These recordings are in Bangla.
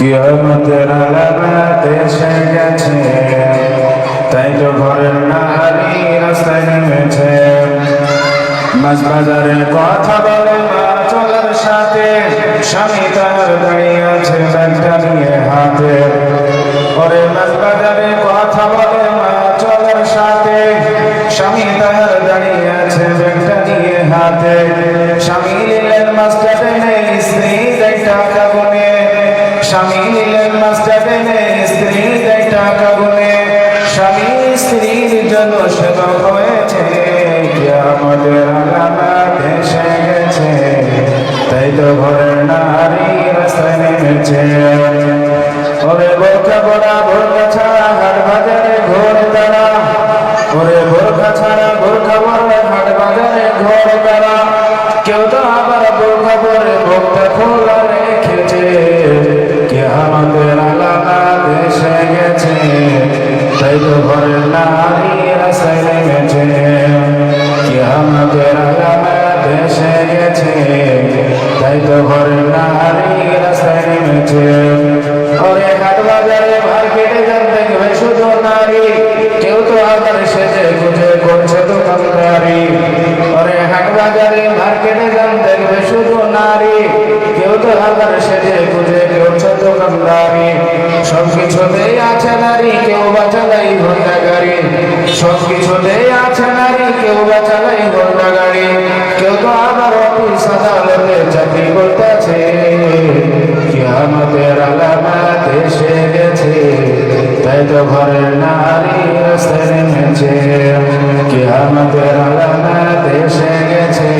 কিয়ামতের আলামত গেছে, তাই তো ঘরের নারী বলে মা চলার সাথে, স্বামী তার হাতে। ওরে মাছ বাজারে বলে মা চলার সাথে, স্বামী তার দাঁড়িয়ে স্বামী নিলেন স্বামী স্ত্রীর নারী রাস্তায় নেমেছে। বোরখা পড়া বোরখা ছাড়া হাট বাজারে ঘোর তারা ওরে ছাড়া বোরখা হাট গেছে তাই তো ঘরের নারী রাস্তায় নেমেছে। ওরে হাট বাজারে মার্কেটে যান, দেখবে শুধু নারী। কেউ তো আবার সেজে গুজে করছে দোকানদারি। ওরে হাট বাজারে মার্কেটে যান, দেখবে শুধু নারী। কেউ তো আবার সেজে গুজে করছে দোকানদারি। সব কিছুতেই আছে নারী, কেউ বা চালাই ঘণ্টা গাড়ি। আদালতে চাকরি করতেছে। কিয়ামতের আলামাত এসে গেছে। তাই তো ঘরের নারী রাস্তায় নেমেছে কিয়ামতের আলামাত এসে গেছে।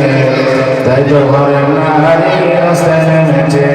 তাই তো ঘরের নারী রাস্তায় নেমেছে